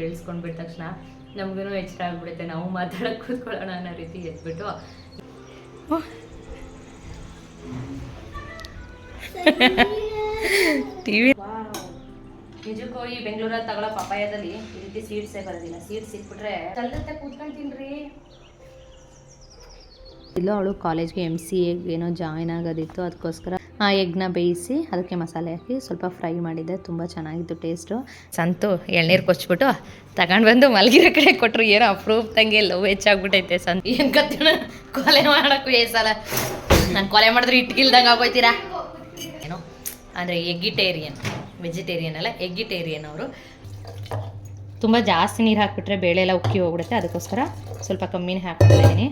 ಕೇಳಿಸ್ಕೊಂಡ್ಬಿಟ್ಟ ತಕ್ಷಣ ನಮಗೂ ಎಚ್ಚರ ಆಗ್ಬಿಡುತ್ತೆ ನಾವು ಮಾತಾಡಕ್ ಕೂತ್ಕೊಳ್ಳೋಣ ಅನ್ನೋ ರೀತಿ ಎದ್ಬಿಟ್ಟು ಟಿವಿ. ನಿಜಕ್ಕೂ ಈ ಬೆಂಗಳೂರಲ್ಲಿ ತಗೊಳ್ಳೋ ಪಪಾಯದಲ್ಲಿ ಈ ರೀತಿ ಸೀಡ್ಸೇ ಬರೋದಿಲ್ಲ. ಸೀಡ್ಸ್ ಸಿಕ್ಬಿಟ್ರೆ ಕಲ್ಲತ್ತೆ ಕೂತ್ಕೊಂಡು ತಿನ್ರಿ. ಇಲ್ಲೋ ಅವಳು ಕಾಲೇಜ್ಗೆ ಎಂ ಸಿ ಏನೋ ಜಾಯ್ನ್ ಆಗೋದಿತ್ತು ಅದಕ್ಕೋಸ್ಕರ ಎಗ್ನ ಬೇಯಿಸಿ ಅದಕ್ಕೆ ಮಸಾಲೆ ಹಾಕಿ ಸ್ವಲ್ಪ ಫ್ರೈ ಮಾಡಿದ್ದೆ ತುಂಬ ಚೆನ್ನಾಗಿತ್ತು ಟೇಸ್ಟು. ಸಂತು, ಎಳ್ನೀರು ಕೊಚ್ಬಿಟ್ಟು ತಗೊಂಡು ಬಂದು ಮಲಗಿರೋ ಕಡೆ ಕೊಟ್ಟರು ಏನೋ ಅಪ್ರೂವ್ ತಂಗೆ ಲವ್ ಹೆಚ್ಚಾಗ್ಬಿಟ್ಟೈತೆ ಸಂತು. ಏನು ಕತ್ತಿನ ಕೊಲೆ ಮಾಡೋಕ್ಕೂ ಏಸಲ ಸಲ. ನಾನು ಕೊಲೆ ಮಾಡಿದ್ರೆ ಇಟ್ಕಿಲ್ದಂಗೆ ಆಗೋಯ್ತೀರಾ? ಏನೋ? ಅಂದರೆ ಎಗ್ಗಿಟೇರಿಯನ್, ವೆಜಿಟೇರಿಯನ್ ಅಲ್ಲ, ಎಗ್ಗಿಟೇರಿಯನ್ ಅವರು. ತುಂಬ ಜಾಸ್ತಿ ನೀರು ಹಾಕಿಬಿಟ್ರೆ ಬೇಳೆ ಎಲ್ಲ ಉಕ್ಕಿ ಹೋಗ್ಬಿಡುತ್ತೆ. ಅದಕ್ಕೋಸ್ಕರ ಸ್ವಲ್ಪ ಕಮ್ಮಿನೇ ಹಾಕ್ಬಿಟ್ಟಿದ್ದೀನಿ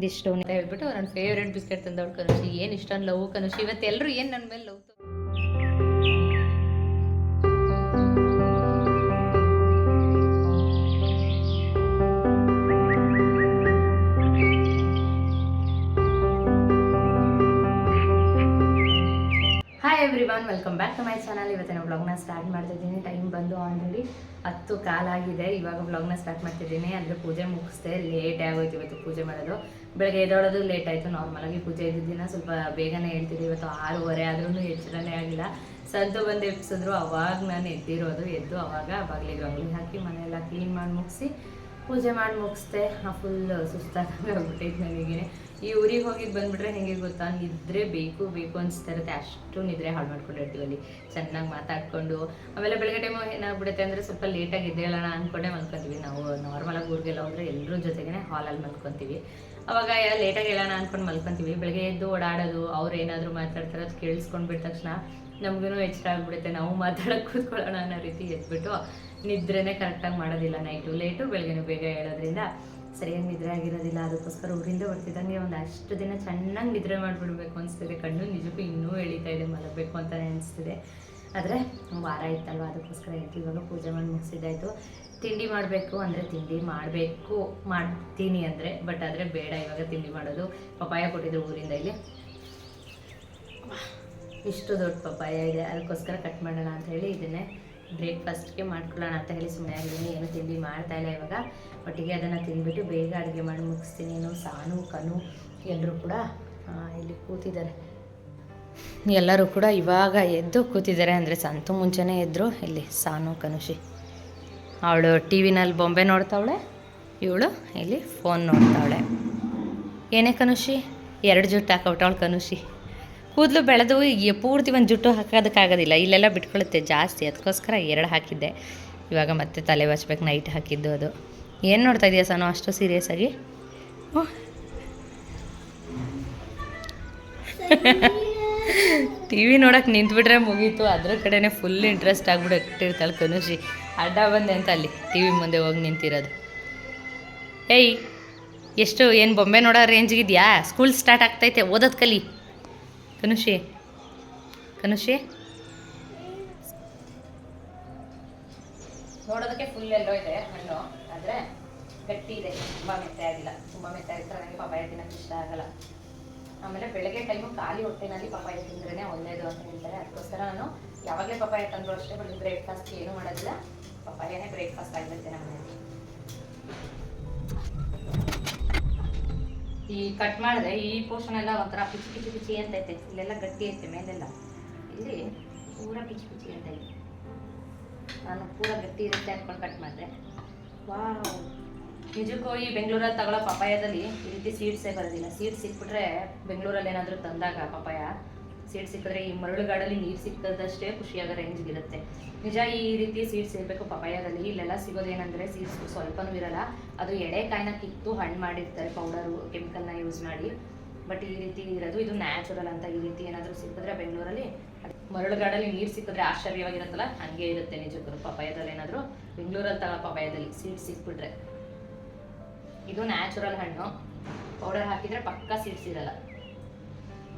ಇದಿಷ್ಟು. ಅಂತ ಹೇಳ್ಬಿಟ್ಟು ನನ್ನ ಫೇವ್ರೆಟ್ ಬಿಸ್ಕೆಟ್ ತಂದವಳು ಕನುಷಿ. ಏನು ಇಷ್ಟೊಂದು ಲವ್ ಕನುಷಿ? ಇವತ್ತು ಎಲ್ಲರೂ ಏನು ನನ್ನ ಮೇಲೆ love hi everyone welcome back to my channel ವ್ಲಾಗ್ನ ಸ್ಟಾರ್ಟ್ ಮಾಡ್ತಿದ್ದೀನಿ. ಟೈಮ್ ಬಂದು ಆಲ್ರೆಡಿ ಹತ್ತು ಕಾಲಾಗಿದೆ ಇವಾಗ ವ್ಲಾಗ್ನ ಸ್ಟಾರ್ಟ್ ಮಾಡ್ತಿದ್ದೀನಿ. ಅಂದರೆ ಪೂಜೆ ಮುಗಿಸ್ದೆ ಲೇಟ್ ಆಗೋಯ್ತು ಇವತ್ತು ಪೂಜೆ ಮಾಡೋದು. ಬೆಳಗ್ಗೆ ಎದ್ದೋಳೋದು ಲೇಟ್ ಆಯಿತು. ನಾರ್ಮಲಾಗಿ ಪೂಜೆ ಇದ್ದಿದ್ದಿನ ಸ್ವಲ್ಪ ಬೇಗನೆ ಹೇಳ್ತಿದ್ದೆ ಇವತ್ತು ಆರೂವರೆ ಆದ್ರೂ ಎಚ್ಚರನೇ ಆಗಿಲ್ಲ. ಸಂತು ಬಂದು ಎಬ್ಸಿದ್ರು. ಅವಾಗ ನಾನು ಎದ್ದಿರೋದು. ಎದ್ದು ಅವಾಗ ಬಾಗಿಲಿಗೆ ಅಂಗಡಿ ಹಾಕಿ ಮನೆಯೆಲ್ಲ ಕ್ಲೀನ್ ಮಾಡಿ ಮುಗಿಸಿ ಪೂಜೆ ಮಾಡಿ ಮುಗಿಸ್ದೆ ಫುಲ್ ಸುಸ್ತಾಗಿ ಆಗ್ಬಿಟ್ಟೈತೆ ನನಗೆ ಈ ಊರಿಗೆ ಹೋಗಿದ್ದು ಬಂದ್ಬಿಟ್ರೆ ಹೆಂಗೆ ಗೊತ್ತಾ? ನಿದ್ರೆ ಬೇಕು ಬೇಕು ಅನಿಸ್ತಾ ಇರುತ್ತೆ. ಅಷ್ಟು ನಿದ್ರೆ ಹಾಳು ಮಾಡ್ಕೊಂಡಿರ್ತೀವಿ ಅಲ್ಲಿ. ಚೆನ್ನಾಗಿ ಮಾತಾಡ್ಕೊಂಡು. ಆಮೇಲೆ ಬೆಳಗ್ಗೆ ಟೈಮು ಏನಾಗ್ಬಿಡುತ್ತೆ ಅಂದರೆ ಸ್ವಲ್ಪ ಲೇಟಾಗಿ ಇದ್ದೇಳೋಣ ಅಂದ್ಕೊಂಡೆ ಮಲ್ಕೊತೀವಿ. ನಾವು ನಾರ್ಮಲಾಗಿ ಊರಿಗೆಲ್ಲ ಹೋದರೆ ಎಲ್ಲರ ಜೊತೆಗೇ ಹಾಲಲ್ಲಿ ಮಲ್ಕೊತೀವಿ. ಅವಾಗ ಲೇಟಾಗಿ ಹೇಳೋಣ ಅಂದ್ಕೊಂಡು ಮಲ್ಕೊತೀವಿ. ಬೆಳಗ್ಗೆ ಎದ್ದು ಓಡಾಡೋದು, ಅವ್ರು ಏನಾದರೂ ಮಾತಾಡ್ತಾರೆ ಅದು ಕೇಳಿಸ್ಕೊಂಡ್ಬಿಟ್ಟ ತಕ್ಷಣ ನಮಗೂ ಎಚ್ಚರ ಆಗ್ಬಿಡುತ್ತೆ. ನಾವು ಮಾತಾಡೋಕೆ ಕೂತ್ಕೊಳ್ಳೋಣ ಅನ್ನೋ ರೀತಿ ಎದ್ಬಿಟ್ಟು ನಿದ್ರೆನೇ ಕರೆಕ್ಟಾಗಿ ಮಾಡೋದಿಲ್ಲ ನೈಟು. ಲೇಟು ಬೆಳಗ್ಗೆ ಬೇಗ ಹೇಳೋದ್ರಿಂದ ಸರಿಯಾಗಿ ನಿದ್ರೆ ಆಗಿರೋದಿಲ್ಲ. ಅದಕ್ಕೋಸ್ಕರ ಊರಿಂದ ಬರ್ತಿದ್ದಂಗೆ ಒಂದು ಅಷ್ಟು ದಿನ ಚೆನ್ನಾಗಿ ನಿದ್ರೆ ಮಾಡಿಬಿಡ್ಬೇಕು ಅನಿಸ್ತಿದೆ. ಕಣ್ಣು ನಿಜಕ್ಕೂ ಇನ್ನೂ ಎಳಿತಾ ಇದೆ, ಮಲಗಬೇಕು ಅಂತಲೇ ಅನಿಸ್ತಿದೆ. ಆದರೆ ವಾರ ಇತ್ತಲ್ವ? ಅದಕ್ಕೋಸ್ಕರ ಇವಾಗ ಪೂಜೆ ಮಾಡಿ ಮುಗಿಸಿದ್ದಾಯಿತು. ತಿಂಡಿ ಮಾಡಬೇಕು ಅಂದರೆ ತಿಂಡಿ ಮಾಡಬೇಕು. ಮಾಡ್ತೀನಿ ಅಂದರೆ, ಬಟ್ ಆದರೆ ಬೇಡ ಇವಾಗ ತಿಂಡಿ ಮಾಡೋದು. ಪಪ್ಪಾಯ ಕೊಟ್ಟಿದ್ರು ಊರಿಂದ ಇಲ್ಲಿ. ಇಷ್ಟು ದೊಡ್ಡ ಪಪ್ಪಾಯ ಇದೆ. ಅದಕ್ಕೋಸ್ಕರ ಕಟ್ ಮಾಡೋಣ ಅಂತ ಹೇಳಿ ಇದನ್ನೇ ಬ್ರೇಕ್ಫಾಸ್ಟ್ಗೆ ಮಾಡ್ಕೊಳ್ಳೋಣ ಅಂತ ಹೇಳಿ ಸುಮ್ಮನೆ ಆಗಿದ್ದೀನಿ. ಏನು ತಿಂಡಿ ಮಾಡ್ತಾ ಇಲ್ಲ ಇವಾಗ. ಒಟ್ಟಿಗೆ ಅದನ್ನು ತಿಂದ್ಬಿಟ್ಟು ಬೇಗ ಅಡುಗೆ ಮಾಡಿ ಮುಗಿಸ್ತೀನಿ. ಏನು ಸಾನು, ಕನು ಎಲ್ಲರೂ ಕೂಡ ಇಲ್ಲಿ ಕೂತಿದ್ದಾರೆ. ಎಲ್ಲರೂ ಕೂಡ ಇವಾಗ ಎದ್ದು ಕೂತಿದ್ದಾರೆ. ಅಂದರೆ ಸಂತು ಮುಂಚೆನೇ ಎದ್ದರು ಇಲ್ಲಿ ಸಾನು, ಕನುಷಿ. ಅವಳು ಟಿ ವಿನಲ್ಲಿ ಬೊಂಬೆ ನೋಡ್ತಾವಳೆ. ಇವಳು ಇಲ್ಲಿ ಫೋನ್ ನೋಡ್ತಾವಳೆ. ಏನೇ ಕನುಷಿ? ಎರಡು ಜುಟ್ಟು ಹಾಕಬಿಟ್ಟವಳು ಕನುಷಿ. ಕೂದಲು ಬೆಳೆದು ಪೂರ್ತಿ ಒಂದು ಜುಟ್ಟು ಹಾಕೋದಕ್ಕಾಗೋದಿಲ್ಲ. ಇಲ್ಲೆಲ್ಲ ಬಿಟ್ಕೊಳ್ಳುತ್ತೆ ಜಾಸ್ತಿ. ಅದಕ್ಕೋಸ್ಕರ ಎರಡು ಹಾಕಿದ್ದೆ. ಇವಾಗ ಮತ್ತೆ ತಲೆ ಬಚ್ಬೇಕು ನೈಟ್ ಹಾಕಿದ್ದು ಅದು. ಏನು ನೋಡ್ತಾ ಇದೆಯಾ ಸಾನು ಅಷ್ಟು ಸೀರಿಯಸ್ ಆಗಿ? ಟಿ ವಿ ನೋಡೋಕೆ ನಿಂತ್ಬಿಟ್ರೆ ಮುಗೀತು. ಅದ್ರ ಕಡೆನೇ ಫುಲ್ ಇಂಟ್ರೆಸ್ಟ್ ಆಗ್ಬಿಟ್ಟಿರ್ತಾಳೆ ಕನುಷಿ. ಅಡ್ಡ ಬಂದೆ ಅಂತ ಅಲ್ಲಿ. ಟಿ ವಿ ಮುಂದೆ ಹೋಗಿ ನಿಂತಿರೋದು. ಏಯ್, ಎಷ್ಟು, ಏನು ಬೊಂಬೆ ನೋಡೋ ರೇಂಜ್ಗಿದೆಯಾ ಸ್ಕೂಲ್ ಸ್ಟಾರ್ಟ್ ಆಗ್ತೈತೆ ಓದೋದು ಕಲಿ ಕನುಷಿ ಕನುಷಿ ನೋಡೋದಕ್ಕೆ ಫುಲ್ ಎಲ್ಲೋ ಇದೆ ಹಣ್ಣು, ಆದರೆ ಗಟ್ಟಿ ಇದೆ, ತುಂಬ ಮೆತ್ತೆ ಆಗಿಲ್ಲ. ತುಂಬ ಮೆತ್ತೆ ನನಗೆ ಪಪಾಯ ತಿನ್ನಕ್ಕೆ ಇಷ್ಟ ಆಗಲ್ಲ. ಆಮೇಲೆ ಬೆಳಗ್ಗೆ ಟೈಮು ಖಾಲಿ ಹೊಟ್ಟೆನಲ್ಲಿ ಪಪಾಯ ತಿಂದ್ರೇ ಒಳ್ಳೇದು ಅಂತ ಹೇಳ್ತಾರೆ. ಅದಕ್ಕೋಸ್ಕರ ನಾನು ಯಾವಾಗಲೇ ಪಪಾಯ ತಂದ್ರು ಅಷ್ಟೇ ಬಟ್ ಬ್ರೇಕ್ಫಾಸ್ಟ್ ಏನೂ ಮಾಡೋದಿಲ್ಲ. ಪಪಾಯನೇ ಬ್ರೇಕ್ಫಾಸ್ಟ್ ಆಗಿರುತ್ತೆ ನಮ್ಮ ಈ ಕಟ್ ಮಾಡಿದ್ರೆ ಈ ಪೋರ್ಷನ್ ಎಲ್ಲ ಒಂಥರ ಪಿಚಿ ಪಿಚಿ ಪಿಚಿ ಅಂತ ಐತೆ. ಇಲ್ಲೆಲ್ಲ ಗಟ್ಟಿ ಐತೆ ಮೇಲೆಲ್ಲ. ಇಲ್ಲಿ ಪೂರ ಪಿಚಿ ಪಿಚಿ ಅಂತ ಐತೆ. ನಾನು ಪೂರ ಗಟ್ಟಿ ಇರುತ್ತೆ ಅನ್ಕೊಂಡು ಕಟ್ ಮಾಡಿದೆ ವಾ ನಿಜಕ್ಕೂ ಈ ಬೆಂಗಳೂರಲ್ಲಿ ತಗೊಳ್ಳೋ ಪಪಾಯದಲ್ಲಿ ಈ ರೀತಿ ಸೀಡ್ಸೇ ಬರೋದಿಲ್ಲ. ಸೀಡ್ಸ್ ಸಿಕ್ಬಿಟ್ರೆ ಬೆಂಗಳೂರಲ್ಲಿ ಏನಾದರೂ ತಂದಾಗ ಪಪಾಯ ಸೀಡ್ ಸಿಕ್ಕಿದ್ರೆ ಈ ಮರಳುಗಾಡಲ್ಲಿ ನೀರು ಸಿಕ್ಕದಷ್ಟೇ ಖುಷಿಯಾಗೋ ರೇಂಜ್ಗಿರುತ್ತೆ ನಿಜ ಈ ರೀತಿ ಸೀಡ್ಸ್ ಇರಬೇಕು ಪಪಾಯದಲ್ಲಿ ಇಲ್ಲೆಲ್ಲ ಸಿಗೋದೇನೆಂದರೆ ಸೀಡ್ಸ್ ಸ್ವಲ್ಪನೂ ಇರಲ್ಲ. ಅದು ಎಡೆಕಾಯಿನ ಕಿತ್ತು ಹಣ್ಣು ಮಾಡಿರ್ತಾರೆ ಪೌಡರು ಕೆಮಿಕಲ್ನ ಯೂಸ್ ಮಾಡಿ. ಬಟ್ ಈ ರೀತಿ ಇರೋದು, ಇದು ನ್ಯಾಚುರಲ್ ಅಂತ ಈ ರೀತಿ ಏನಾದರೂ ಸಿಕ್ಕಿದ್ರೆ ಬೆಂಗಳೂರಲ್ಲಿ ಮರಳುಗಾಡಲ್ಲಿ ನೀರು ಸಿಕ್ಕಿದ್ರೆ ಆಶ್ಚರ್ಯವಾಗಿರುತ್ತಲ್ಲ? ಹಂಗೆ ಇರುತ್ತೆ ನಿಜಕ್ಕೂ ಪಪಾಯದಲ್ಲಿ ಏನಾದರೂ, ಬೆಂಗಳೂರಲ್ಲಿ ತಗೊಳ್ಳೋ ಪಪಾಯದಲ್ಲಿ ಸೀಡ್ ಸಿಕ್ಬಿಟ್ರೆ. ಇದು ನ್ಯಾಚುರಲ್ ಹಣ್ಣು. ಪೌಡರ್ ಹಾಕಿದ್ರೆ ಪಕ್ಕ ಸೀಡ್ಸ್ ಇರಲ್ಲ.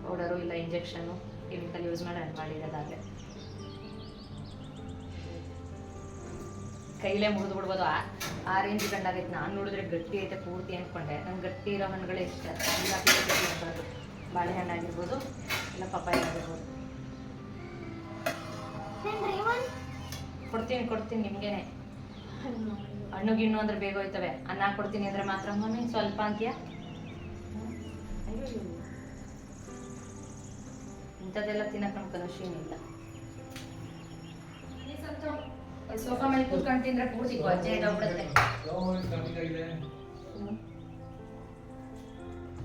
ಪೌಡರು ಇಲ್ಲ ಇಂಜೆಕ್ಷನು ಕೆಮಿಕಲ್ ಯೂಸ್ ಮಾಡಿ ಹಣ್ಣು ಮಾಡಿರೋದಾದ್ರೆ. ಕೈಲೇ ಮುರಿದು ಬಿಡ್ಬೋದು. ಆ ರೇಂಜ್ ಕಂಡಾಗೈತೆ ನಾನು ನೋಡಿದ್ರೆ ಗಟ್ಟಿ ಐತೆ ಪೂರ್ತಿ ಅಂದ್ಕೊಂಡೆ ನಂಗೆ ಗಟ್ಟಿ ಇರೋ ಹಣ್ಣುಗಳೇ ಇಷ್ಟ. ಎಲ್ಲ ಬಾಳೆಹಣ್ಣು ಆಗಿರ್ಬೋದು ಇಲ್ಲ ಪಪ್ಪಾಯ ಆಗಿರ್ಬೋದು. ಕೊಡ್ತೀನಿ ಕೊಡ್ತೀನಿ ನಿಮ್ಗೇನೆ. ಹಣ್ಣು ಗಿಣ್ಣು ಅಂದ್ರೆ ಬೇಗ ಹೋಯ್ತವೆ. ಅನ್ನ ಕೊಡ್ತೀನಿ ಅಂದ್ರೆ ಮಾತ್ರ. ಮಮ್ಮಿ ಸ್ವಲ್ಪ ಅಂತೀಯ? ಇಂಥದ್ದೆಲ್ಲ ತಿನ್ನಕ್ಕೆ ನಮ್ಗೆ ಕನಶಿನಿಲ್ಲ ಸೋಫಾ ಮೇಲೆ ಕೂತ್ಕೊಂಡು ತಿಂದ್ರೆ ಪೂರ್ತಿ ಗೊಜ್ಜೆ ಇದಾಗ್ಬಿಡುತ್ತೆ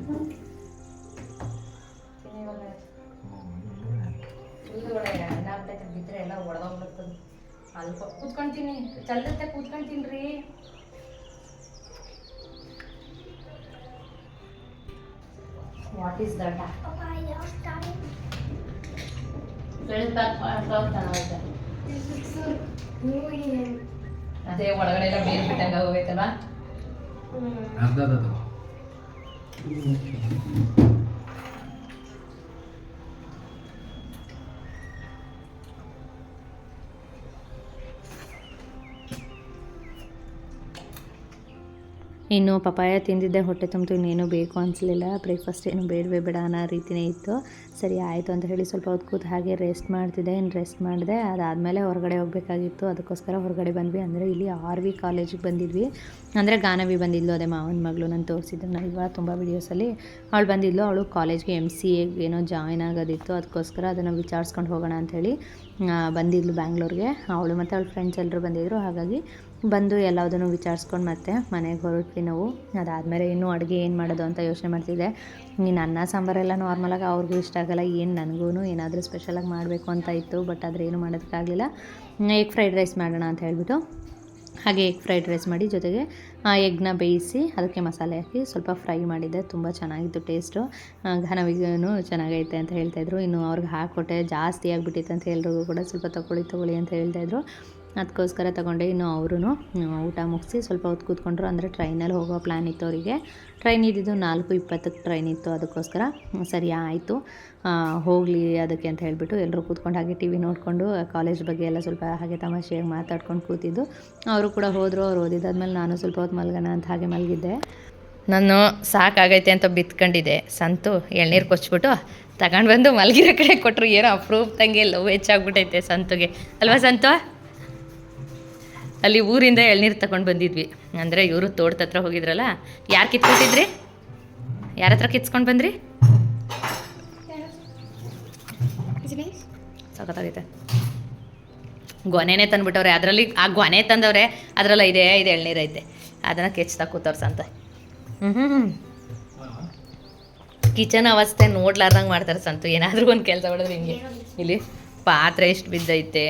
ಹ್ಮ್. ತಿನ್ನು ಇವಾಗ. ಉಳ್ಳೊಳ್ಳೆ ಅನ್ನ ಆಗ್ತೈತೆ ಬಿದ್ರೆ ಎಲ್ಲ ಒಡೆದೋಗ್ಬಿಡ್ತದೆ ಅಲ್ಪ ಕೂತ್ಕೊಂತೀನಿ ಚಲ್ಲತ್ತೆ ಕೂತ್ಕೊಂತೀನ್ರಿ ವಾಟ್ ಈಸ್ ದಟ್ ಅದೇ ಒಳಗಡೆ ಎಲ್ಲ ಬೇರೆ ಬಿಟ್ಟಂಗ ಹೋಗೈತಲ್ವಾ ಅರ್ಧದದು ಇನ್ನು ಪಪಾಯ ತಿಂದಿದ್ದೆ, ಹೊಟ್ಟೆ ತುಂಬಿತು, ಇನ್ನೇನು ಬೇಕು ಅನಿಸ್ಲಿಲ್ಲ. ಬ್ರೇಕ್ಫಾಸ್ಟ್ ಏನು ಬೇಡವೇ ಬೇಡ ಅನ್ನೋ ರೀತಿನೇ ಇತ್ತು. ಸರಿ, ಆಯಿತು ಅಂತ ಹೇಳಿ ಸ್ವಲ್ಪ ಹೊತ್ತು ಕೂತು ಹಾಗೆ ರೆಸ್ಟ್ ಮಾಡ್ತಿದ್ದೆ. ಇನ್ನು ರೆಸ್ಟ್ ಮಾಡಿದೆ? ಅದಾದಮೇಲೆ ಹೊರಗಡೆ ಹೋಗಬೇಕಾಗಿತ್ತು. ಅದಕ್ಕೋಸ್ಕರ ಹೊರಗಡೆ ಬಂದ್ವಿ. ಅಂದರೆ ಇಲ್ಲಿ ಆರ್ ವಿ ಕಾಲೇಜಿಗೆ ಬಂದಿದ್ವಿ. ಅಂದರೆ ಗಾನವಿ ಬಂದಿದ್ಲು, ಅದೇ ಮಾವನ ಮಗಳು ನಾನು ತೋರಿಸಿದ್ದು ಇವಾಗ ತುಂಬ ವೀಡಿಯೋಸಲ್ಲಿ ಅವಳು ಬಂದಿದ್ಲು. ಅವಳು ಕಾಲೇಜ್ಗೆ ಎಂ ಸಿ ಎಗೆ ಏನೋ ಜಾಯ್ನ್ ಆಗೋದಿತ್ತು. ಅದಕ್ಕೋಸ್ಕರ ಅದನ್ನು ವಿಚಾರಿಸ್ಕೊಂಡು ಹೋಗೋಣ ಅಂಥೇಳಿ ಬಂದಿದ್ಲು ಬ್ಯಾಂಗ್ಳೂರಿಗೆ. ಅವಳು ಮತ್ತು ಅವಳ ಫ್ರೆಂಡ್ಸ್ ಎಲ್ಲರೂ ಬಂದಿದ್ದರು ಹಾಗಾಗಿ ಬಂದು ಎಲ್ಲದನ್ನು ವಿಚಾರಿಸ್ಕೊಂಡು ಮತ್ತೆ ಮನೆಗೆ ಹೊರಟ್ವಿ ನಾವು. ಅದಾದಮೇಲೆ ಇನ್ನೂ ಅಡುಗೆ ಏನು ಮಾಡೋದು ಅಂತ ಯೋಚನೆ ಮಾಡ್ತಿದ್ದೆ. ನೀನು ಅನ್ನ ಸಾಂಬಾರೆಲ್ಲ ನಾರ್ಮಲಾಗಿ ಅವ್ರಿಗೂ ಇಷ್ಟ ಆಗಲ್ಲ. ಏನು ನನಗೂ ಏನಾದರೂ ಸ್ಪೆಷಲಾಗಿ ಮಾಡಬೇಕು ಅಂತ ಇತ್ತು. ಬಟ್ ಆದರೆ ಏನು ಮಾಡೋದಕ್ಕಾಗಲಿಲ್ಲ. ಎಗ್ ಫ್ರೈಡ್ ರೈಸ್ ಮಾಡೋಣ ಅಂತ ಹೇಳ್ಬಿಟ್ಟು ಹಾಗೆ ಎಗ್ ಫ್ರೈಡ್ ರೈಸ್ ಮಾಡಿ ಜೊತೆಗೆ, ಆ, ಎಗ್ನ ಬೇಯಿಸಿ ಅದಕ್ಕೆ ಮಸಾಲೆ ಹಾಕಿ ಸ್ವಲ್ಪ ಫ್ರೈ ಮಾಡಿದ್ದೆ ತುಂಬ ಚೆನ್ನಾಗಿತ್ತು ಟೇಸ್ಟು ಘನವಿಗೂ ಚೆನ್ನಾಗೈತೆ ಅಂತ ಹೇಳ್ತಾಯಿದ್ರು ಇನ್ನು ಅವ್ರಿಗೆ ಹಾಕ್ಕೊಟ್ಟೆ ಜಾಸ್ತಿ ಆಗಿಬಿಟ್ಟಿತ್ತು ಅಂತ ಎಲ್ರಿಗೂ ಕೂಡ ಸ್ವಲ್ಪ ತಗೊಳ್ಳಿ ತಗೊಳ್ಳಿ ಅಂತ ಹೇಳ್ತಾಯಿದ್ರು ಅದಕ್ಕೋಸ್ಕರ ತಗೊಂಡೆ. ಇನ್ನು ಅವರು ಊಟ ಮುಗಿಸಿ ಸ್ವಲ್ಪ ಹೊತ್ತು ಕೂತ್ಕೊಂಡ್ರು. ಅಂದರೆ ಟ್ರೈನಲ್ಲಿ ಹೋಗೋ ಪ್ಲ್ಯಾನ್ ಇತ್ತು ಅವರಿಗೆ ಟ್ರೈನ್ ಇದ್ದಿದ್ದು ನಾಲ್ಕು ಇಪ್ಪತ್ತಕ್ಕೆ ಟ್ರೈನ್ ಇತ್ತು. ಅದಕ್ಕೋಸ್ಕರ ಸರಿ ಆಯಿತು. ಹೋಗಲಿ ಅದಕ್ಕೆ ಅಂತ ಹೇಳಿಬಿಟ್ಟು ಎಲ್ಲರೂ ಕೂತ್ಕೊಂಡು ಹಾಗೆ ಟಿ ವಿ ನೋಡಿಕೊಂಡು ಕಾಲೇಜ್ ಬಗ್ಗೆ ಎಲ್ಲ ಸ್ವಲ್ಪ ಹಾಗೆ ತಮಾಷೆಯಾಗಿ ಮಾತಾಡ್ಕೊಂಡು ಕೂತಿದ್ದು. ಅವರು ಕೂಡ ಹೋದರು. ಅವ್ರು ಓದಿದ್ದಾದ್ಮೇಲೆ ನಾನು ಸ್ವಲ್ಪ ಹೊತ್ತು ಮಲ್ಗೋಣ ಅಂತ ಹಾಗೆ ಮಲಗಿದ್ದೆ. ನಾನು ಸಾಕಾಗೈತೆ ಅಂತ ಬಿತ್ಕೊಂಡಿದ್ದೆ. ಸಂತು, ಎಳ್ನೀರು ಕೊಚ್ಬಿಟ್ಟು ತಗೊಂಡು ಬಂದು ಮಲಗಿರೋ ಕಡೆ ಕೊಟ್ಟರು ಏನೋ ಅಪ್ರೂವ್ ತಂಗೆ ಲವ್ ಹೆಚ್ಚಾಗ್ಬಿಟ್ಟೈತೆ ಸಂತುಗೆ. ಅಲ್ವಾ ಸಂತು? ಅಲ್ಲಿ ಊರಿಂದ ಎಳ್ನೀರು ತಗೊಂಡು ಬಂದಿದ್ವಿ. ಅಂದರೆ ಇವರು ತೋಟದ ಹತ್ರ ಹೋಗಿದ್ರಲ್ಲ, ಯಾರು ಕಿತ್ಕೊಟ್ಟಿದ್ರಿ? ಯಾರ ಹತ್ರ ಕಿತ್ಸ್ಕೊಂಡು ಬಂದ್ರಿ? ಸಖತ್ತಾಗೈತೆ. ಗೊನೆನೇ ತಂದ್ಬಿಟ್ಟವ್ರೆ, ಅದರಲ್ಲಿ ಆ ಗೊನೆ ತಂದವ್ರೆ, ಅದರಲ್ಲ ಇದೆ ಇದೆ ಎಳ್ನೀರು ಐತೆ. ಅದನ್ನು ಕೆಚ್ತಾ ಕೂತವ್ರು ಸಂತ. ಹ್ಞೂ ಹ್ಞೂ ಕಿಚನ್ ಅವಸ್ಥೆ ನೋಡ್ಲಾರ್ದಂಗೆ ಮಾಡ್ತಾರೆ ಸಂತು. ಏನಾದರೂ ಒಂದು ಕೆಲಸ ಮಾಡಿದ್ರೆ ಹಿಂಗೆ. ಇಲ್ಲಿ ಪಾತ್ರೆ ಎಷ್ಟು ಬಿದ್ದೈತೆ.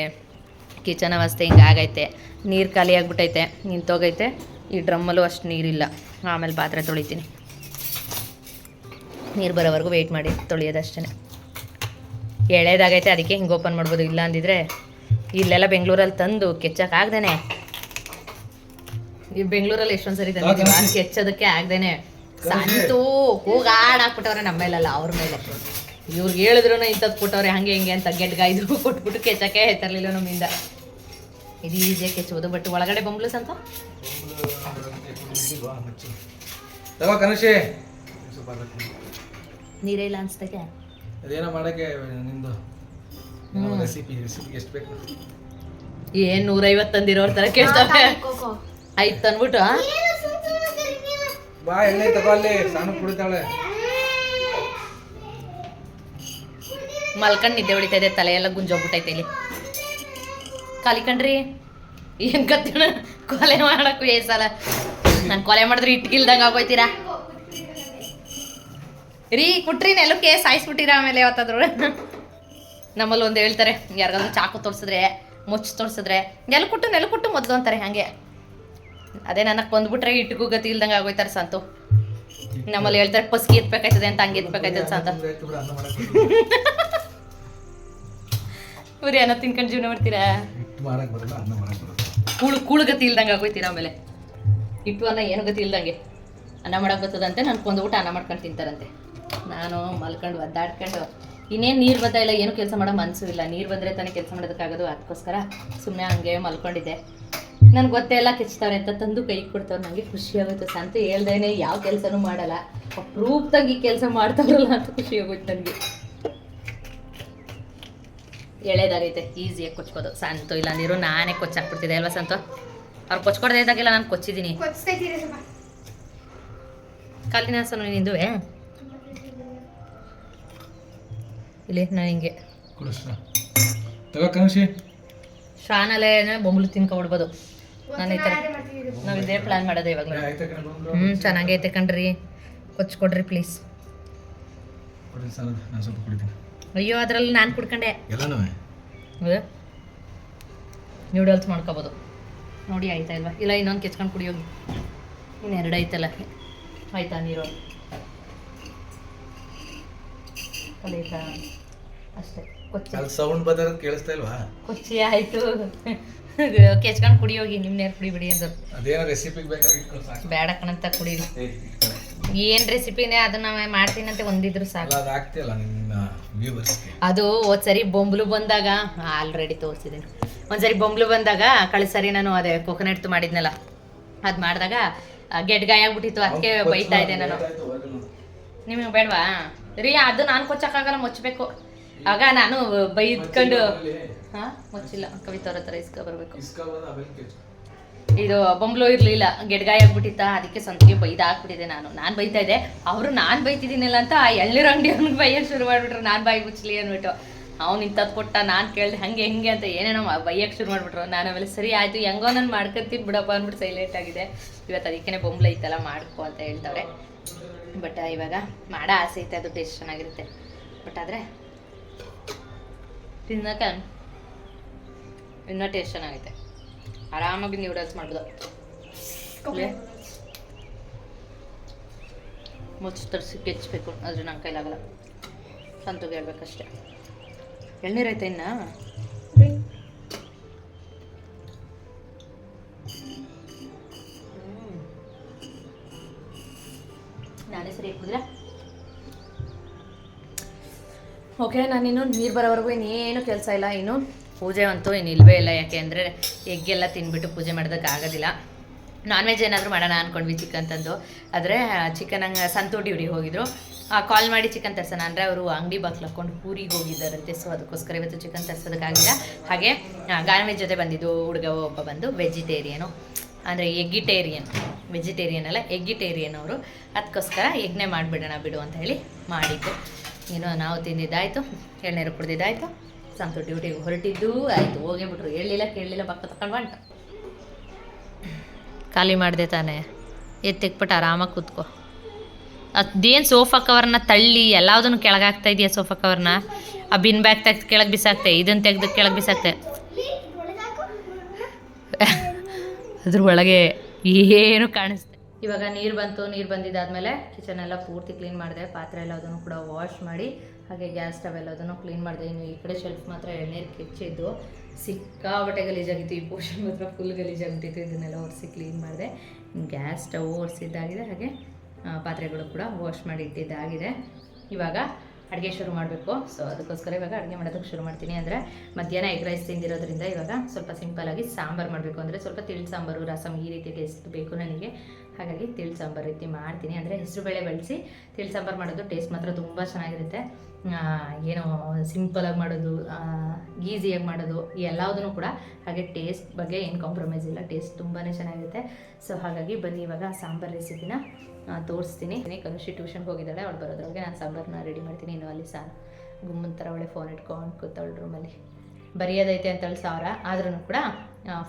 ಕಿಚನ್ ಅವಸ್ಥೆ ಹಿಂಗೆ ಆಗೈತೆ. ನೀರು ಖಾಲಿ ಆಗಿಬಿಟ್ಟೈತೆ. ನಿಂತೋಗೈತೆ ಈ ಡ್ರಮ್ಮಲ್ಲೂ ಅಷ್ಟು ನೀರಿಲ್ಲ. ಆಮೇಲೆ ಪಾತ್ರೆ ತೊಳಿತೀನಿ. ನೀರು ಬರೋವರೆಗೂ ವೆಯ್ಟ್ ಮಾಡಿ ತೊಳೆಯೋದಷ್ಟೇ ಎಳೆದಾಗೈತೆ ಅದಕ್ಕೆ ಹಿಂಗೆ ಓಪನ್ ಮಾಡ್ಬೋದು. ಇಲ್ಲ ಅಂದಿದ್ರೆ ಇಲ್ಲೆಲ್ಲ ಬೆಂಗಳೂರಲ್ಲಿ ತಂದು ಕೆಚ್ಚಕ್ಕಾಗ್ದೇನೆ ಈ ಬೆಂಗಳೂರಲ್ಲಿ ಎಷ್ಟೊಂದು ಸರಿ ತಂದಿದ್ದೀವಿ? ಕೆಚ್ಚೋದಕ್ಕೆ ಆಗ್ದೇನೆ. ಸಂತೂ ಹೋಗಾಡ್ ಹಾಕ್ಬಿಟ್ಟವ್ರೆ ನಮ್ಮ ಮೇಲಲ್ಲ ಅವ್ರ ಮೇಲೆ. ಇವ್ರಿಗೆ ಹೇಳಿದ್ರು ಇಂಥದ್ದು ಕೊಟ್ಟವ್ರೆ ಹಂಗೆ ಹಿಂಗೆ ಅಂತ ಗೆಡ್ಗಾಯ್ದು ಕೊಟ್ಬಿಟ್ಟು ಕೆಚ್ಚಕ್ಕೆ ಹೆತ್ತರಲಿಲ್ಲ ನಮ್ಮಿಂದ. ಇದು ಈಸಿಯಾಗಿ ಕೆಚ್ಚಬಹುದು ಬಟ್ ಒಳಗಡೆ ಬೊಂಬ್ಲಸ್ ಅಂತ ತಗೋ ಕನಶಿ. ನೀರೇ ಇಲ್ಲ ಅನ್ಸ್ತಕ್ಕೆ ಅದೇನೋ ಮಾಡಕ್ಕೆ ನಿಂದು? ರೆಸಿಪಿ ರೆಸಿಪಿಗೆ ಎಷ್ಟು ಬೇಕು? ಏನ್ ನೂರೈವತ್ತು ತಂದಿರೋರ್ ತರ ಕೇಳ್ತಾವೆ ಆಯ್ತು ತಂದ್ಬಿಟ್ಟು ಬಾ ಎಣ್ಣೆ ತಗೋ ಅಲ್ಲಿ ಸಣ್ಣ ಕುಡಿತಾಳೆ ಮಲ್ಕಂಡ್ ನಿದ್ದೆ ಹೊಡಿತಾ ಇದೆ ತಲೆ ಎಲ್ಲ ಗುಂಜೋಗ್ಬಿಟ್ಟೈತೆ ಇಲ್ಲಿ. ಕಲಿಕಂಡ್ರಿ ಏನ್ ಕತ್ತಿಣ ಕೊಲೆ ಮಾಡಕ್ಕೂ ಏ ಸಲ. ನಾನು ಕೊಲೆ ಮಾಡಿದ್ರೆ ಇಟ್ಕಿಲ್ದಂಗೆ ಆಗೋಯ್ತೀರಾ? ರೀ ಕುಟ್ರಿ ನೆಲಕ್ಕೆ ಸಾಯಿಸ್ಬಿಟ್ಟಿರ ಆಮೇಲೆ ಯಾವತ್ತಾದ್ರು. ನಮ್ಮಲ್ಲಿ ಒಂದು ಹೇಳ್ತಾರೆ ಯಾರಿಗಾದ್ರೂ ಚಾಕು ತೋರಿಸಿದ್ರೆ ಮುಚ್ಚು ತೋರಿಸಿದ್ರೆ ಕುಟ್ಟು ನೆಲ ಕುಟ್ಟು ಮೊದಲು ಅಂತಾರೆ ಹಾಗೆ. ಅದೇ ನನಗೆ ಬಂದ್ಬಿಟ್ರೆ ಇಟ್ಗೂ ಗತಿ ಇಲ್ದಂಗೆ ಆಗೋಯ್ತಾರೆ ಸಂತು. ನಮ್ಮಲ್ಲಿ ಹೇಳ್ತಾರೆ ಪಸ್ಕಿ ಎತ್ಬೇಕಾಯ್ತದೆ ಅಂತ ಹಂಗೆ ಎತ್ಬೇಕಾಯ್ತದೆ ಸಂತ. ಅನ್ನೋ ಅನ್ನ ಇವ್ರು ಏನೋ ತಿನ್ಕೊಂಡು ಜೀವನ ಮಾಡ್ತೀರಾ? ಮಾಡಕ್ ಬರಲ್ಲ, ಅನ್ನ ಮಾಡಕ್ ಬರಲ್ಲ. ಕೂಳು ಕೂಳು ಗತಿ ಇಲ್ದಂಗೆ ಆಗೋಯ್ತೀರ ಆಮೇಲೆ? ಇಟ್ಟು ಅನ್ನ ಏನು ಗತಿ ಇಲ್ದಂಗೆ? ಅನ್ನ ಮಾಡಕ್ಕೆ ಬರ್ತದಂತೆ ನನ್ಕೊಂದು ಕೊಂದು ಊಟ ಅನ್ನ ಮಾಡ್ಕೊಂಡು ತಿಂತಾರಂತೆ. ನಾನು ಮಲ್ಕೊಂಡು ಒದ್ದಾಡ್ಕೊಂಡು, ಇನ್ನೇನು ನೀರು ಬರ್ತಾ ಇಲ್ಲ, ಏನು ಕೆಲಸ ಮಾಡೋ ಮನಸ್ಸು ಇಲ್ಲ. ನೀರು ಬಂದರೆ ತಾನೇ ಕೆಲಸ ಮಾಡೋದಕ್ಕಾಗೋದು, ಅದಕ್ಕೋಸ್ಕರ ಸುಮ್ಮನೆ ಹಂಗೆ ಮಲ್ಕೊಂಡಿದ್ದೆ. ನನಗೆ ಗೊತ್ತೇ ಎಲ್ಲ ಕೆಚ್ತಾರೆ ಅಂತ ತಂದು ಕೈ ಕೊಡ್ತಾರೆ ನನಗೆ ಖುಷಿ ಆಗೋಯ್ತು ಸಂತ ಹೇಳ್ದೇನೆ, ಯಾವ ಕೆಲಸನೂ ಮಾಡಲ್ಲ. ಅಪ್ರೂಪ್ದಾಗಿ ಈ ಕೆಲಸ ಮಾಡ್ತಾರಲ್ಲ ಅಂತ ಖುಷಿ ಆಗೋಯ್ತು ನನಗೆ. ಎಳೆದಾಗೈತೆ. ಈಸಿಯಾಗಿ ಕೊಚ್ಕೋದು. ಸಂತು ಇಲ್ಲ ನೀರು ನಾನೇ ಕೊಚ್ಚಾಕ್ಬಿಡ್ತಿದ್ದೆ ಅಲ್ವಾ ಸಂತು? ಅವ್ರು ಕೊಚ್ಕೊಡ್ದೇ ಇದ್ದಾಗೆಲ್ಲ ನಾನು ಕೊಚ್ಚಿದ್ದೀನಿ. ಕಾಲಿನ ಸನು ನಿಂದುವೆ? ಇಲ್ಲಿ ನಾನು ಹಿಂಗೆ. ಶಾನಲ್ಲೇ ಬೊಂಬಲು ತಿನ್ಕೊಬಿಡ್ಬೋದು. ನಾನು ಈ ಥರ ನಾವು ಇದೇ ಪ್ಲ್ಯಾನ್ ಮಾಡೋದು ಇವಾಗ? ಹ್ಞೂ ಚೆನ್ನಾಗೈತೆ ಕಣ್ರಿ. ಕೊಚ್ಕೊಡ್ರಿ ಪ್ಲೀಸ್ ಕೊಡಿ ಸರ್ ನಾನು ಸ್ವಲ್ಪ ಕುಡಿತೀನಿ. ಅಯ್ಯೋ ಅದರಲ್ಲಿ ನಾನು ಕುಡ್ಕೊಂಡೆ. ಎಲ್ಲನೂ? ನ್ಯೂಡಲ್ಸ್ ಮಾಡ್ಕೋಬೋದು. ನೋಡಿ ಆಯ್ತಾ ಇಲ್ವಾ? ಇಲ್ಲ ಇನ್ನೊಂದು ಕೆಚ್ಕೊಂಡು ಕುಡಿಯೋಗಿ ಇನ್ನೆರಡು ಐತಲ್ಲ ಆಯ್ತಾ ನೀರು? ಕಲಿತಾ ಅಷ್ಟೇ ಕೊಚ್ಚಿ. ಅಲ್ಲಿ ಸೌಂಡ್ ಕೇಳಿಸ್ತಾ ಇಲ್ವಾ? ಕೊಚ್ಚಿ ಆಯಿತು. ಕೆಚ್ಕೊಂಡು ಕುಡಿಯೋಗಿ ನಿಮ್ಮ ನೀರು ಕುಡಿಬಿಡಿ ಅಂದ್ರೆ ಅದೇನೋ ರೆಸಿಪಿಗೆ ಬೇಕಾದ್ರೆ ಬೇಡ ಕಣಂತ ಕುಡೀರಿ. ಏನು ರೆಸಿಪಿನೇ ಅದನ್ನ ಮಾಡ್ತೀನಂತೆ ಒಂದಿದ್ರು ಸಾಕು. ಅದು ಒಂದ್ಸರಿ ಬೊಂಬ್ಲು ಬಂದಾಗ ಆಲ್ರೆಡಿ ತೋರಿಸಿದ್ದೀನಿ ಒಂದ್ಸರಿ ಬೊಂಬ್ಲು ಬಂದಾಗ ಕಳೆದ ಸರಿ ನಾನು ಅದೇ ಕೊಕೊನಟ್ ಮಾಡಿದ್ನಲ್ಲ ಅದು ಮಾಡಿದಾಗ ಗೆಡ್ಗಾಯ ಆಗ್ಬಿಟ್ಟಿತ್ತು ಅದಕ್ಕೆ ಬೈತಾ ಇದ್ದೆ ನಾನು. ನಿಮಗೆ ಬೇಡವಾ? ರೀ ಅದು ನಾನು ಕೊಚ್ಚಕ್ಕಾಗಲ್ಲ ಮುಚ್ಚಬೇಕು. ಆಗ ನಾನು ಬೈದ್ಕೊಂಡು ಹಾ ಮುಚ್ಚಿಲ್ಲ. ಕವಿತಾ ಅವ್ರ ಹತ್ರ ಇಸ್ಕೊ ಬರ್ಬೇಕು. ಇದು ಬೊಂಬ್ಲು ಇರಲಿಲ್ಲ ಗೆಡ್ಗಾಯಿ ಆಗ್ಬಿಟ್ಟಿತ್ತ, ಅದಕ್ಕೆ ಸಂತಿಗೆ ಬೈದ ಹಾಕ್ಬಿಟ್ಟಿದೆ ನಾನು. ನಾನು ಬೈತಾ ಇದ್ದೆ, ಅವರು ನಾನು ಬೈತಿದ್ದೀನಿಲ್ಲ ಅಂತ ಆ ಎಳ್ನೀರು ಅಂಗಡಿ ಅವ್ನಿಗೆ ಬೈಯಕ್ಕೆ ಶುರು ಮಾಡಿಬಿಟ್ರು, ನಾನು ಬಾಯಿ ಮುಚ್ಚಲಿ ಅನ್ಬಿಟ್ಟು ಅವ್ನು ಇಂಥದ್ದು ಕೊಟ್ಟ ನಾನು ಕೇಳಿದೆ, ಹಂಗೆ, ಹೆಂಗೆ ಅಂತ ಏನೇನೋ ಬೈಯಕ್ಕೆ ಶುರು ಮಾಡ್ಬಿಟ್ರು. ನಾನು ಆಮೇಲೆ, ಸರಿ ಆಯಿತು, ಹೆಂಗೋ ನಾನು ಮಾಡ್ಕೊತೀನಿ ಬಿಡಪ್ಪ ಅಂದ್ಬಿಟ್ಟು ಸೈಲೆಂಟ್ ಆಗಿದೆ. ಇವತ್ತು ಅದಕ್ಕೇ ಬೊಂಬ್ಲೆ ಐತಲ್ಲ, ಮಾಡ್ಕೊ ಅಂತ ಹೇಳ್ತವ್ರೆ. ಬಟ್ ಇವಾಗ ಮಾಡೋ ಆಸೆ ಐತೆ, ಅದು ಟೇಸ್ಟ್ ಚೆನ್ನಾಗಿರುತ್ತೆ. ಬಟ್ ಆದರೆ, ತಿನ್ನಕ್ಕೆ ಇನ್ನೂ ಟೇಸ್ಟ್ ಚೆನ್ನಾಗೈತೆ. ಆರಾಮಾಗಿ ನ್ಯೂಡಲ್ಸ್ ಮಾಡ್ಬೋದು. ಮುಚ್ಚು ತರಿಸಿ ಕೆಚ್ಚಬೇಕು ಆದರೆ ನನ್ನ ಕೈಲಾಗಲ್ಲ. ಸಂತೋಗ ಹೇಳ್ಬೇಕಷ್ಟೆ. ಎಳ್ನೀರು ಐತೆ ಇನ್ನ? ನಾನೇ ಸರಿ ಹಾಕಿದ್ರೆ ಓಕೆ ನಾನಿನ್ನು ನೀರು ಬರೋವರೆಗೂ ಇನ್ನೇನು ಕೆಲಸ ಇಲ್ಲ ಇನ್ನು. ಪೂಜೆ ಅಂತೂ ಇನ್ನು ಇಲ್ವೇ ಇಲ್ಲ, ಯಾಕೆ ಅಂದರೆ ಎಗ್ಗೆಲ್ಲ ತಿನ್ಬಿಟ್ಟು ಪೂಜೆ ಮಾಡೋದಕ್ಕೆ ಆಗೋದಿಲ್ಲ. ನಾನ್ ವೆಜ್ ಏನಾದರೂ ಮಾಡೋಣ ಅಂದ್ಕೊಂಡ್ವಿ ಚಿಕನ್ ತಂದು. ಆದರೆ ಚಿಕನ್ ಹಂಗೆ ಸಂತು ಡ್ಯೂಟಿಗೆ ಹೋಗಿದ್ರು. ಕಾಲ್ ಮಾಡಿ ಚಿಕನ್ ತರ್ಸೋಣ ಅಂದರೆ ಅವರು ಅಂಗಡಿ ಬಾಕ್ಲು ಹಾಕ್ಕೊಂಡು ಊರಿಗೆ ಹೋಗಿದ್ದಾರಂತೆ. ಸೊ ಅದಕ್ಕೋಸ್ಕರ ಇವತ್ತು ಚಿಕನ್ ತರ್ಸೋದಕ್ಕಾಗಿಲ್ಲ ಹಾಗೆ ನಾನ್ ವೆಜ್ ಜೊತೆ ಬಂದಿದ್ದು ಹುಡುಗ ಒಬ್ಬ ಬಂದು ವೆಜಿಟೇರಿಯನು ಅಂದರೆ ಎಗ್ಗಿಟೇರಿಯನ್ ವೆಜಿಟೇರಿಯನ್ ಅಲ್ಲ ಎಗ್ಗಿಟೇರಿಯನ್ ಅವರು. ಅದಕ್ಕೋಸ್ಕರ ಎಗ್ನೆ ಮಾಡಿಬಿಡೋಣ ಬಿಡು ಅಂತ ಹೇಳಿ ಮಾಡಿದ್ದು. ಏನೋ ನಾವು ತಿಂದಿದ್ದಾಯಿತು. ಎಳ್ನೀರು ಕುಡ್ದಿದ್ದಾಯಿತು. ಸಂತು ಡ್ಯೂಟಿಗೆ ಹೊರಟಿದ್ದು, ಆಯಿತು, ಹೋಗೇ ಬಿಟ್ರು. ಹೇಳಿಲ್ಲ ಕೇಳಲಿಲ್ಲ ಪಕ್ಕ ತಕೊಂಡು ಬಂಟ ಖಾಲಿ ಮಾಡಿದೆ ತಾನೇ. ಎತ್ತಿಕ್ಬಿಟ್ಟು ಆರಾಮಾಗಿ ಕೂತ್ಕೋ. ಅದೇನು ಸೋಫಾ ಕವರ್ನ ತಳ್ಳಿ ಎಲ್ಲದನ್ನು ಕೆಳಗಾಗ್ತಾ ಇದೆಯಾ ಸೋಫಾ ಕವರ್ನ? ಆ ಬಿನ್ ಬ್ಯಾಗ್ ತೆಗ್ದು ಕೆಳಗೆ ಬಿಸಾಕ್ತೆ ಇದನ್ನು ತೆಗೆದು ಕೆಳಗೆ ಬಿಸಾಕ್ತೆ. ಅದ್ರ ಒಳಗೆ ಏನು ಕಾಣಿಸ್ತೆ? ಇವಾಗ ನೀರು ಬಂತು, ನೀರು ಬಂದಿದ್ದಾದ್ಮೇಲೆ ಕಿಚನ್ ಎಲ್ಲ ಪೂರ್ತಿ ಕ್ಲೀನ್ ಮಾಡಿದೆ, ಪಾತ್ರೆ ಎಲ್ಲ ಅದನ್ನು ಕೂಡ ವಾಶ್ ಮಾಡಿ ಹಾಗೆ ಗ್ಯಾಸ್ ಸ್ಟವ್ ಎಲ್ಲದನ್ನು ಕ್ಲೀನ್ ಮಾಡಿದೆ. ಇನ್ನು ಈ ಕಡೆ ಶೆಲ್ಫ್ ಮಾತ್ರ ಎಳ್ನೀರು ಕಿಚ್ಚಿದ್ದು. ಸಿಕ್ಕಾಬಟ್ಟೆ ಗಲೀಜಾಗಿತ್ತು. ಈ ಪೋರ್ಷನ್ ಮಾತ್ರ ಫುಲ್ ಗಲೀಜಾಗ್ಬಿಟ್ಟಿತ್ತು. ಇದನ್ನೆಲ್ಲ ಒರೆಸಿ ಕ್ಲೀನ್ ಮಾಡಿದೆ. ಗ್ಯಾಸ್ ಸ್ಟವ್ ಒರೆಸಿದ್ದಾಗಿದೆ. ಹಾಗೆ ಪಾತ್ರೆಗಳು ಕೂಡ ವಾಶ್ ಮಾಡಿ ಇಟ್ಟಿದ್ದಾಗಿದೆ. ಇವಾಗ ಅಡುಗೆ ಶುರು ಮಾಡಬೇಕು. ಸೊ ಅದಕ್ಕೋಸ್ಕರ ಇವಾಗ ಅಡುಗೆ ಮಾಡೋದಕ್ಕೆ ಶುರು ಮಾಡ್ತೀನಿ. ಅಂದರೆ ಮಧ್ಯಾಹ್ನ ಎಗ್ ರೈಸ್ ತಿಂದಿರೋದ್ರಿಂದ ಇವಾಗ ಸ್ವಲ್ಪ ಸಿಂಪಲಾಗಿ ಸಾಂಬಾರು ಮಾಡಬೇಕು. ಅಂದರೆ ಸ್ವಲ್ಪ ತಿಳಿ ಸಾಂಬಾರು ರಸಮ್ ಈ ರೀತಿ ಟೇಸ್ಟ್ ಬೇಕು ನನಗೆ. ಹಾಗಾಗಿ ತಿಳಿ ಸಾಂಬಾರು ರೀತಿ ಮಾಡ್ತೀನಿ. ಅಂದರೆ ಹೆಸರುಬೇಳೆ ಬಳಸಿ ತಿಳಿ ಸಾಂಬಾರು ಮಾಡೋದು ಟೇಸ್ಟ್ ಮಾತ್ರ ತುಂಬ ಚೆನ್ನಾಗಿರುತ್ತೆ. ಏನೋ ಸಿಂಪಲಾಗಿ ಮಾಡೋದು ಈಸಿಯಾಗಿ ಮಾಡೋದು ಎಲ್ಲದನ್ನು ಕೂಡ ಹಾಗೆ ಟೇಸ್ಟ್ ಬಗ್ಗೆ ಏನು ಕಾಂಪ್ರಮೈಸ್ ಇಲ್ಲ. ಟೇಸ್ಟ್ ತುಂಬಾ ಚೆನ್ನಾಗಿರುತ್ತೆ. ಸೊ ಹಾಗಾಗಿ ಬನ್ನಿ ಇವಾಗ ಸಾಂಬಾರು ರೆಸಿಪಿನ ತೋರಿಸ್ತೀನಿ. ಕನುಷಿ ಟ್ಯೂಷನ್ಗೆ ಹೋಗಿದ್ದಾಳೆ. ಅವಳು ಬರೋದ್ರೊಳಗೆ ನಾನು ಸಾಂಬಾರನ್ನ ರೆಡಿ ಮಾಡ್ತೀನಿ. ಇನ್ನು ಅಲ್ಲಿ ಸಾ ಗುಮ್ಮನ್ ಥರ ಅವಳೆ ಫೋನ್ ಇಟ್ಕೊಂಡು ಕೂತಾಳು ರೂಮಲ್ಲಿ ಬರೆಯೋದೈತೆ ಅಂತೇಳಿ ಸಾವಿರ. ಆದ್ರೂ ಕೂಡ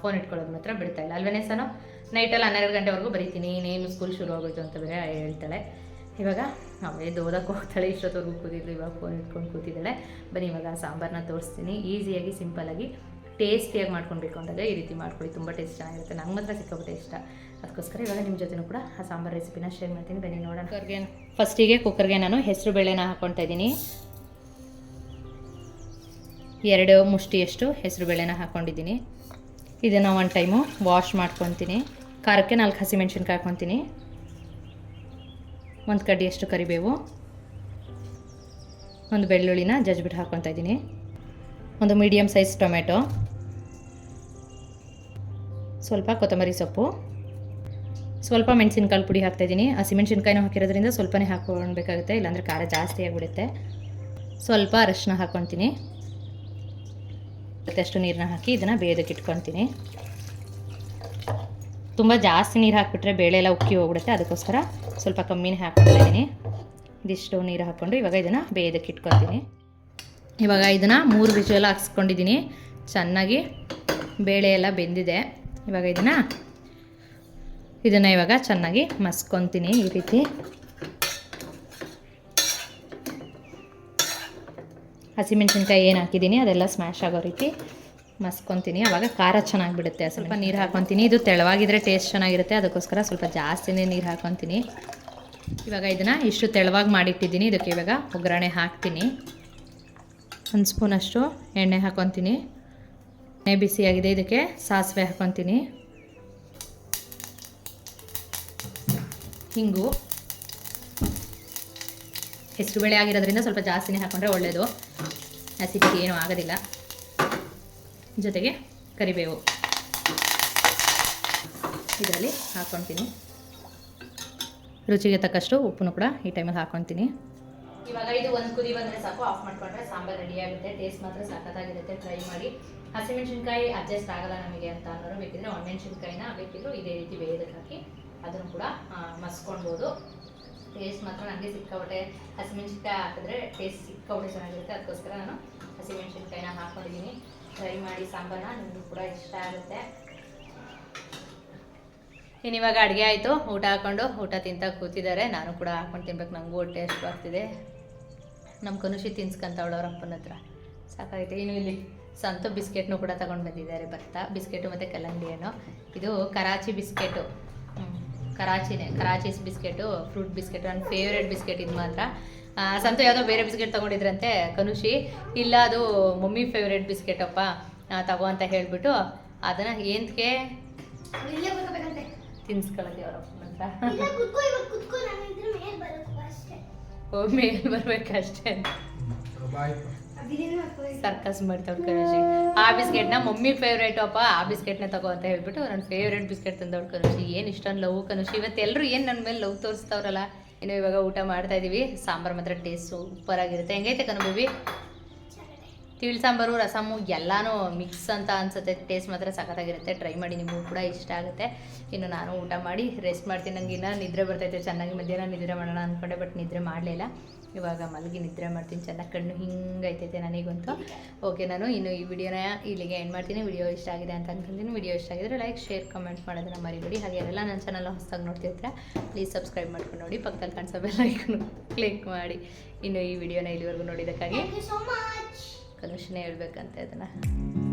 ಫೋನ್ ಇಟ್ಕೊಳ್ಳೋದು ಮಾತ್ರ ಬಿಡ್ತಾ ಇಲ್ಲ. ಸಾನು? ಸನು ನೈಟಲ್ಲಿ ಹನ್ನೆರಡು ಗಂಟೆವರೆಗೂ ಬರೀತೀನಿ. ಇನ್ನೇನು ಸ್ಕೂಲ್ ಶುರು ಆಗೋಯ್ತು ಅಂತ ಬೇರೆ ಹೇಳ್ತಾಳೆ. ಇವಾಗ ಅವಳೇ ಓದಕ್ಕೆ ಹೋಗ್ತಾಳೆ ಇಷ್ಟೊತ್ತವರೆಗೂ ಕೂತಿದ್ಲು ಇವಾಗ ಫೋನ್ ಇಟ್ಕೊಂಡು ಕೂತಿದ್ದಾಳೆ. ಬನ್ನಿ, ಇವಾಗ ಸಾಂಬಾರನ್ನ ತೋರಿಸ್ತೀನಿ. ಈಸಿಯಾಗಿ ಸಿಂಪಲಾಗಿ ಟೇಸ್ಟಿಯಾಗಿ ಮಾಡ್ಕೊಳ್ಬೇಕು ಅಂತಂದರೆ ಈ ರೀತಿ ಮಾಡ್ಕೊಳ್ಳಿ. ತುಂಬ ಟೇಸ್ಟ್ ಚೆನ್ನಾಗಿರುತ್ತೆ. ನಂಗೆ ಮಾತ್ರ ಸಿಕ್ಕಾಬಿಟ್ಟೆ ಇಷ್ಟ. ಅದಕ್ಕೋಸ್ಕರ ಇವಾಗ ನಿಮ್ಮ ಜೊತೆನೂ ಕೂಡ ಆ ಸಾಂಬಾರು ರೆಸಿಪಿನ ಶೇರ್ ಮಾಡ್ತೀನಿ. ಬನ್ನಿ, ನೋಡೋಣ. ಕುಕ್ಕರ್ಗೆ ಫಸ್ಟಿಗೆ ಕುಕ್ಕರ್ಗೆ ನಾನು ಹೆಸರು ಬೇಳೆನ ಹಾಕ್ಕೊತಾ ಇದ್ದೀನಿ. ಎರಡು ಮುಷ್ಟಿಯಷ್ಟು ಹೆಸರು ಬೇಳೆನ ಹಾಕ್ಕೊಂಡಿದ್ದೀನಿ ಇದನ್ನು ಒನ್ ಟೈಮು ವಾಶ್ ಮಾಡ್ಕೊತೀನಿ. ಖಾರಕ್ಕೆ ನಾಲ್ಕು ಹಸಿಮೆಣ್ಸಿನ್ಕಾಯಿ ಹಾಕ್ಕೊತೀನಿ ಒಂದು ಕಡ್ಡಿಯಷ್ಟು ಕರಿಬೇವು. ಒಂದು ಬೆಳ್ಳುಳ್ಳಿನ ಜಜ್ಬಿಟ್ಟು ಹಾಕ್ಕೊತಾ ಇದ್ದೀನಿ. ಒಂದು ಮೀಡಿಯಮ್ ಸೈಜ್ ಟೊಮೆಟೊ. ಸ್ವಲ್ಪ ಕೊತ್ತಂಬರಿ ಸೊಪ್ಪು. ಸ್ವಲ್ಪ ಮೆಣಸಿನ್ಕಾಳು ಪುಡಿ ಹಾಕ್ತಾಯಿದ್ದೀನಿ ಹಸಿಮೆಣ್ಸಿನ್ಕಾಯಿನೂ ಹಾಕಿರೋದ್ರಿಂದ ಸ್ವಲ್ಪನೇ ಹಾಕ್ಕೊಳ್ಬೇಕಾಗುತ್ತೆ, ಇಲ್ಲಾಂದರೆ ಖಾರ ಜಾಸ್ತಿ ಆಗಿಬಿಡುತ್ತೆ. ಸ್ವಲ್ಪ ಅರಶಿನ ಹಾಕ್ಕೊತೀನಿ ಮತ್ತಷ್ಟು ನೀರನ್ನ ಹಾಕಿ ಇದನ್ನು ಬೇಯೋದಕ್ಕೆ ಇಟ್ಕೊತೀನಿ ತುಂಬ ಜಾಸ್ತಿ ನೀರು ಹಾಕಿಬಿಟ್ರೆ ಬೇಳೆ ಎಲ್ಲ ಉಕ್ಕಿ ಹೋಗ್ಬಿಡುತ್ತೆ. ಅದಕ್ಕೋಸ್ಕರ ಸ್ವಲ್ಪ ಕಮ್ಮಿನೇ ಹಾಕ್ಕೊಳ್ತೀನಿ ಇದ್ದೀನಿ. ಇದಿಷ್ಟು ನೀರು ಹಾಕ್ಕೊಂಡು ಇವಾಗ ಇದನ್ನು ಬೇಯೋದಕ್ಕೆ ಇಟ್ಕೊತೀನಿ ಇವಾಗ ಇದನ್ನು ಮೂರು ವಿಷಲ್ ಹಾಕ್ಸ್ಕೊಂಡಿದ್ದೀನಿ. ಚೆನ್ನಾಗಿ ಬೇಳೆ ಎಲ್ಲ ಬೆಂದಿದೆ. ಇವಾಗ ಇದನ್ನು ಇದನ್ನು ಇವಾಗ ಚೆನ್ನಾಗಿ ಮಸ್ಕೊತೀನಿ ಈ ರೀತಿ. ಹಸಿಮೆಣ್ಸಿನ್ಕಾಯಿ ಏನು ಹಾಕಿದ್ದೀನಿ ಅದೆಲ್ಲ ಸ್ಮ್ಯಾಶ್ ಆಗೋ ರೀತಿ. ಮಸ್ಕೊತೀನಿ. ಅವಾಗ ಖಾರ ಚೆನ್ನಾಗಿ ಬಿಡುತ್ತೆ ಸ್ವಲ್ಪ ನೀರು ಹಾಕೊತೀನಿ. ಇದು ತೆಳವಾಗಿದ್ರೆ ಟೇಸ್ಟ್ ಚೆನ್ನಾಗಿರುತ್ತೆ. ಅದಕ್ಕೋಸ್ಕರ ಸ್ವಲ್ಪ ಜಾಸ್ತಿನೇ ನೀರು ಹಾಕೊತೀನಿ. ಇವಾಗ ಇದನ್ನು ಇಷ್ಟು ತೆಳವಾಗಿ ಮಾಡಿಟ್ಟಿದ್ದೀನಿ. ಇದಕ್ಕೆ ಇವಾಗ ಒಗ್ಗರಣೆ ಹಾಕ್ತೀನಿ. ಒಂದು ಸ್ಪೂನಷ್ಟು ಎಣ್ಣೆ ಹಾಕೊತೀನಿ. ಎಣ್ಣೆ ಬಿಸಿಯಾಗಿದೆ. ಇದಕ್ಕೆ ಸಾಸಿವೆ ಹಾಕೊತೀನಿ. ಹಿಂಗು. ಹೆಸರುಬೇಳೆ ಆಗಿರೋದ್ರಿಂದ ಸ್ವಲ್ಪ ಜಾಸ್ತಿನೇ ಹಾಕೊಂಡ್ರೆ ಒಳ್ಳೆಯದು ಹಸಿಟ್ಟಿಗೆ ಏನೂ ಆಗೋದಿಲ್ಲ. ಜೊತೆಗೆ ಕರಿಬೇವು. ಇದರಲ್ಲಿ ಹಾಕ್ಕೊತೀನಿ ರುಚಿಗೆ ತಕ್ಕಷ್ಟು ಉಪ್ಪನ್ನು ಕೂಡ ಈ ಟೈಮಲ್ಲಿ ಹಾಕ್ಕೊತೀನಿ ಇವಾಗ ಇದು ಒಂದು ಕುದಿ ಬಂದರೆ ಸಾಕು ಆಫ್ ಮಾಡ್ಕೊಂಡ್ರೆ ಸಾಂಬಾರು ರೆಡಿ ಆಗುತ್ತೆ. ಟೇಸ್ಟ್ ಮಾತ್ರ ಸಖತ್ತಾಗಿರುತ್ತೆ. ಟ್ರೈ ಮಾಡಿ. ಹಸಿಮೆಣಸಿನ್ಕಾಯಿ ಅಡ್ಜಸ್ಟ್ ಆಗಲ್ಲ ನಮಗೆ ಅಂತ ಅನ್ನೋರು ಬೇಕಿದ್ರೆ ಒಣಮೆಣಸಿನ್ಕಾಯಿನ ಬೇಕಿದ್ರು ಇದೇ ರೀತಿ ಬೇಯೋದಕ್ಕೆ ಹಾಕಿ ಅದನ್ನು ಕೂಡ ಮಸ್ಕೊಳ್ಬೋದು ಟೇಸ್ಟ್ ಮಾತ್ರ ನನಗೆ ಸಿಕ್ಕಾಪಟ್ಟೆ. ಹಸಿಮೆಣಸಿನ್ಕಾಯಿ ಹಾಕಿದ್ರೆ ಟೇಸ್ಟ್ ಸಿಕ್ಕಾಪಟ್ಟೆ ಚೆನ್ನಾಗಿರುತ್ತೆ. ಅದಕ್ಕೋಸ್ಕರ ನಾನು ಹಸಿಮೆಣಸಿನ್ಕಾಯಿನ ಹಾಕೊಂಡಿದ್ದೀನಿ. ಟ್ರೈ ಮಾಡಿ ಸಾಂಬಾರ ನಿಮಗೂ ಕೂಡ ಇಷ್ಟ ಆಗುತ್ತೆ. ಇನ್ನಿವಾಗ ಅಡುಗೆ ಆಯಿತು. ಊಟ ಹಾಕ್ಕೊಂಡು ಊಟ ತಿಂತ ಕೂತಿದ್ದಾರೆ. ನಾನು ಕೂಡ ಹಾಕೊಂಡು ತಿನ್ಬೇಕು. ನನಗೂ ಹೊಟ್ಟೆ ಎಷ್ಟು ಬರ್ತಿದೆ. ನಮ್ಮ ಕನುಷಿ ತಿನ್ಸ್ಕೊಂತವಳು ಅವ್ರ ಅಪ್ಪನ ಹತ್ರ. ಸಾಕಾಗೈತೆ ಇನ್ನು ಇಲ್ಲಿ ಸಂತು ಬಿಸ್ಕೆಟ್ನು ಕೂಡ ತಗೊಂಡು ಬಂದಿದ್ದಾರೆ. ಭತ್ತ ಬಿಸ್ಕೆಟು ಮತ್ತು ಕಲ್ಲಂಗಡಿ ಹಣ್ಣು ಇದು Karachi biscuit. ಕರಾಚಿನೇ. Karachi's biscuit, fruit biscuit. ನನ್ನ ಫೇವ್ರೆಟ್ ಬಿಸ್ಕೆಟ್ ಇದು ಮಾತ್ರ. ಸಂತು ಯಾವುದೋ ಬೇರೆ ಬಿಸ್ಕೆಟ್ ತೊಗೊಂಡಿದ್ರಂತೆ ಕನುಷಿ. ಇಲ್ಲ ಅದು ಮಮ್ಮಿ ಫೇವ್ರೇಟ್ ಬಿಸ್ಕೆಟ್ ಅಪ್ಪ. ಆ, ತಗೋ ಅಂತ ಹೇಳಿಬಿಟ್ಟು ಅದನ್ನು ಏನಕ್ಕೆ ತಿನ್ಸ್ಕೊಳ್ಳೋದು ಅವ್ರ ಮೇಲೆ ಬರ್ಬೇಕಷ್ಟೇ. ಸರ್ಕಸ್ ಮಾಡ್ತಾವ್ ಕನುಷಿ. ಆ ಬಿಸ್ಕೆಟ್ನ ಮಮ್ಮಿ ಫೇವ್ರೇಟ್ ಅಪ್ಪ ಆ ಬಿಸ್ಕೆಟ್ನ ತಗೋ ಅಂತ ಹೇಳ್ಬಿಟ್ಟು ನನ್ನ ಫೇವ್ರೇಟ್ ಬಿಸ್ಕೆಟ್ ತಂದವಳು ಕನುಷಿ. ಏನು ಇಷ್ಟ ಲವ್ ಕನುಷಿ? ಇವತ್ತು ಎಲ್ಲರೂ ಏನು ನನ್ನ ಮೇಲೆ ಲವ್ ತೋರಿಸ್ತಾವ್ರಲ್ಲ? ಇನ್ನು ಇವಾಗ ಊಟ ಮಾಡ್ತಾ ಇದೀವಿ. ಸಾಂಬಾರು ಮಾತ್ರ ಟೇಸ್ಟ್ ಸೂಪರ್ ಆಗಿರುತ್ತೆ ಹೆಂಗೈತೆ ಕನಬೂಬಿ ಬೇಬಿ? ತಿಳಿ ಸಾಂಬಾರು, ರಸಮು ಎಲ್ಲಾನು ಮಿಕ್ಸ್ ಅಂತ ಅನ್ಸುತ್ತೆ. ಟೇಸ್ಟ್ ಮಾತ್ರ ಸಖತ್ತಾಗಿರುತ್ತೆ. ಟ್ರೈ ಮಾಡಿ ನಿಮಗೂ ಕೂಡ ಇಷ್ಟ ಆಗುತ್ತೆ. ಇನ್ನು ನಾನು ಊಟ ಮಾಡಿ ರೆಸ್ಟ್ ಮಾಡ್ತೀನಿ. ನಂಗೆ ಇನ್ನೂ ನಿದ್ರೆ ಬರ್ತೈತೆ. ಚೆನ್ನಾಗಿ ಮಧ್ಯಾಹ್ನ ನಿದ್ರೆ ಮಾಡೋಣ ಅಂದ್ಕೊಂಡೆ ಬಟ್ ನಿದ್ರೆ ಮಾಡಲಿಲ್ಲ ಇವಾಗ ಮಲಗಿ ನಿದ್ರೆ ಮಾಡ್ತೀನಿ ಚೆನ್ನಾಗಿ ಕಣ್ಣು ಹಿಂಗೈತೈತೆ ನನಗಂತೂ. ಓಕೆ ನಾನು ಇನ್ನು ಈ ವಿಡಿಯೋನ ಇಲ್ಲಿಗೆ ಎಂಡ್ ಮಾಡ್ತೀನಿ. ವಿಡಿಯೋ ಇಷ್ಟ ಆಗಿದೆ ಅಂತ ಅನ್ಕೊಂತೀನಿ. ವಿಡಿಯೋ ಇಷ್ಟ ಆಗಿದ್ರೆ ಲೈಕ್ ಶೇರ್ ಕಮೆಂಟ್ ಮಾಡೋದನ್ನ ಮರಿಬೇಡಿ. ಹಾಗೆ ಎಲ್ಲ ನನ್ನ ಚಾನಲ್ ಹೊಸದಾಗಿ ನೋಡ್ತಿರ್ತಾರೆ ಪ್ಲೀಸ್ ಸಬ್ಸ್ಕ್ರೈಬ್ ಮಾಡ್ಕೊಂಡು ನೋಡಿ. ಪಕ್ಕದಲ್ಲಿ ಕಾಣಿಸೋ ಬೆಲ್ ಐಕನ್ ಕ್ಲಿಕ್ ಮಾಡಿ. ಇನ್ನು ಈ ವಿಡಿಯೋನ ಇಲ್ಲಿವರೆಗೂ ನೋಡಿದ್ದಕ್ಕಾಗಿ ಕನುಷನೇ ಹೇಳ್ಬೇಕಂತೆ ಅದನ್ನು.